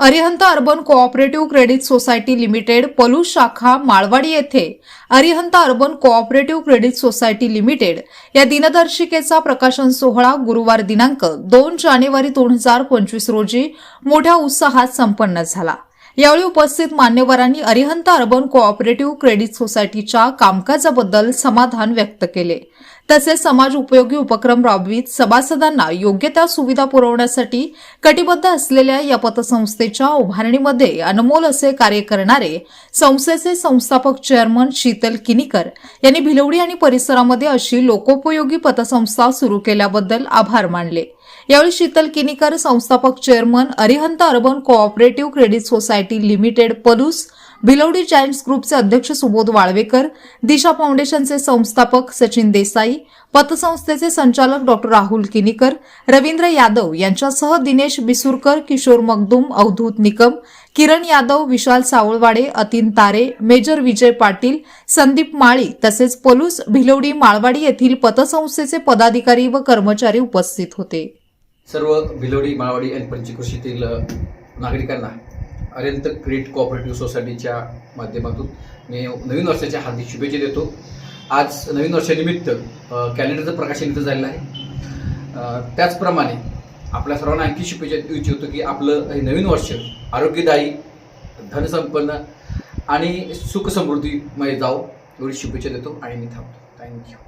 Arihant urban cooperative credit society limited Palu शाखा माळवाडी येथे Arihant urban cooperative credit society limited या दिनदर्शिकेचा प्रकाशन सोहळा गुरुवार दिनांक दोन जानेवारी दोन हजार पंचवीस रोजी मोठ्या उत्साहात संपन्न झाला. यावेळी उपस्थित मान्यवरांनी अरिहंत अर्बन कोऑपरेटिव्ह क्रेडिट सोसायटीच्या कामकाजाबद्दल समाधान व्यक्त केले. तसेच समाज उपयोगी उपक्रम राबवित सभासदांना योग्य त्या सुविधा पुरवण्यासाठी कटिबद्ध असलेल्या या पतसंस्थेच्या उभारणीमध्ये अनमोल असे कार्य करणारे संस्थेचे संस्थापक चेअरमन शीतल किनीकर यांनी भिलवडी आणि परिसरामध्ये अशी लोकोपयोगी पतसंस्था सुरू केल्याबद्दल आभार मानले. यावेळी शीतल किनीकर संस्थापक chairman Arihant urban cooperative credit society limited Palus Bhilwadi giants ग्रुपचे अध्यक्ष सुबोध वाळवेकर दिशा फाउंडेशनचे संस्थापक सचिन देसाई पतसंस्थेचे संचालक डॉक्टर राहुल किनीकर रवींद्र यादव यांच्यासह दिनेश बिसुरकर किशोर मगदुम अवधूत निकम किरण यादव विशाल सावळवाडे अतीन तारे मेजर विजय पाटील संदीप माळी तसेच पलूस भिलवडी माळवाडी येथील पतसंस्थेचे पदाधिकारी व कर्मचारी उपस्थित होते. सर्व भिलोडी माळवाडी आणि पंचकृषीतील नागरिकांना अरिहंत क्रेडिट कोऑपरेटिव्ह सोसायटीच्या माध्यमातून मी नवीन वर्षाच्या हार्दिक शुभेच्छा देतो. आज नवीन वर्षानिमित्त कॅलेंडरचं प्रकाशन इथं झालेलं आहे. त्याचप्रमाणे आपल्या सर्वांना आणखी शुभेच्छा देऊ इच्छितो की आपलं हे नवीन वर्ष आरोग्यदायी धनसंपन्न आणि सुखसमृद्धीमध्ये जावो एवढी शुभेच्छा देतो आणि मी थांबतो. थँक्यू